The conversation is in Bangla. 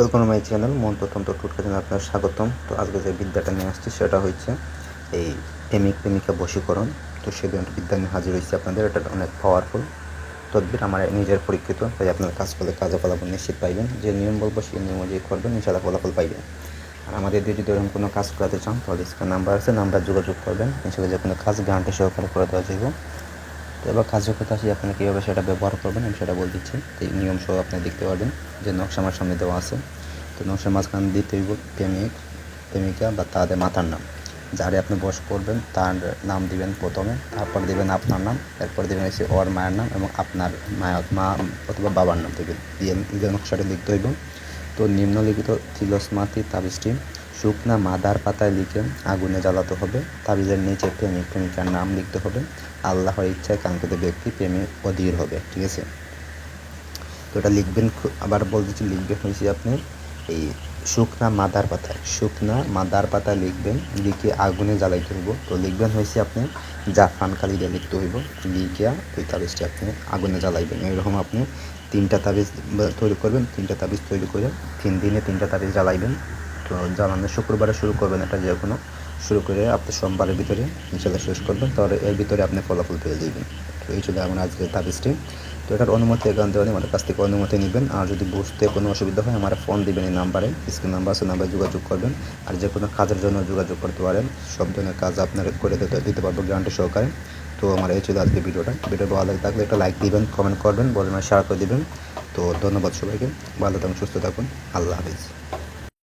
ওয়েলকাম মাই চ্যানেল মন্ত্রতন্ত্র টুটকা চ্যানেল আপনার স্বাগতম। তো আজকে যে বিদ্যাটা নিয়ে আসছি, সেটা হচ্ছে এই প্রেমিক, প্রেমিকা বশীকরণ। তো সেদিন একটা বিদ্যা নিয়ে হাজির হয়েছে আপনাদের, এটা অনেক পাওয়ারফুল তদ্বির আমার নিজের পরীক্ষিত, তাই আপনার কাজ করলে কাজে ফলাফল নিশ্চিত পাইবেন। যে নিয়ম বলব সেই নিয়ম অনুযায়ী করবেন ইনশাল্লাহ ফলাফল পাইবেন আর আমাদের দিয়ে যদি এরকম কোনো কাজ করাতে চান, তাহলে স্ক্রিন নাম্বার আছে, নাম্বার যোগাযোগ করবেন। ইনশাল্লাহ যে কোনো কাজ গ্যারান্টি সহকারে করে দেওয়া যাবে তো এবার কার্যকতা আসি, আপনারা কীভাবে সেটা ব্যবহার করবেন আমি সেটা বলে দিচ্ছি। এই নিয়ম সহ আপনি দেখতে পারবেন যে নকশা আমার সামনে দেওয়া আছে। তো নকশার মাঝখানে দিতে হইব প্রেমিক, প্রেমিকা বা তাদের মাতার নাম। যারে আপনি বস করবেন, তার নাম দিবেন প্রথমে, তারপর দিবেন আপনার নাম, এরপর দিবেন হচ্ছে ওর মায়ের নাম এবং আপনার মায়া মা অথবা বাবার নাম দেবেন দিয়ে নকশাটা লিখতে হইব। তো নিম্নলিখিত তিলসমাতি তাবিজটি শুকনা মাদার পাতায় লিখে আগুনে জ্বালাতে হবে, তাবিজের নিচে প্রেমিক প্রেমিকার নাম লিখতে হবে, আল্লাহর ইচ্ছায় কাঙ্ক্ষিত ব্যক্তি প্রেমে অধীর হবে, ঠিক আছে? তো এটা লিখবেন আবার বলতেছি লিখবেন হয়েছে আপনি এই শুকনা মাদার পাতায়, শুকনা মাদার পাতা লিখবেন, লিখে আগুনে জ্বালাইতে হইব। তো লিখবেন হয়েছে আপনি জাফরান কালি দিয়ে লিখতে হইব, লিখিয়া ওই তাবিজটি আপনি আগুনে জ্বালাইবেন। এরকম আপনি তিনটা তাবিজ তৈরি করবেন, তিনটা তাবিজ তৈরি করে তিন দিনে তিনটা তাবিজ জ্বালাইবেন। তো জ্বালানো শুক্রবারে শুরু করবেন এটা যে কোনো। শুরু করে আপনি সোমবারের ভিতরে ইনশাল্লাহ শেষ করবেন, তাহলে এর ভিতরে আপনি ফলাফল পেয়ে যাবেন। তো এই ছিল আমার আজকের তাবিজটি। তো এটার অনুমতি, এখান থেকে আমাদের কাছ থেকে অনুমতি নেবেন। আর যদি বুঝতে কোনো অসুবিধা হয়, আমার ফোন দিবেন এই নাম্বারে, স্ক্রিন নাম্বার আছে, নাম্বারে যোগাযোগ করবেন। আর যে কোনো কাজের জন্য যোগাযোগ করতে পারেন, সব ধরনের কাজ আপনার করে দিতে দিতে পারব গ্যারান্টি সহকারে। তো আমার এই ছিল আজকে ভিডিওটা। ভিডিও ভালো লাগে থাকলে একটা লাইক দিবেন কমেন্ট করবেন, বলবেন শেয়ার করে দিবেন। তো ধন্যবাদ সবাইকে। ভালো থাকুন, সুস্থ থাকুন। আল্লাহ হাফিজ।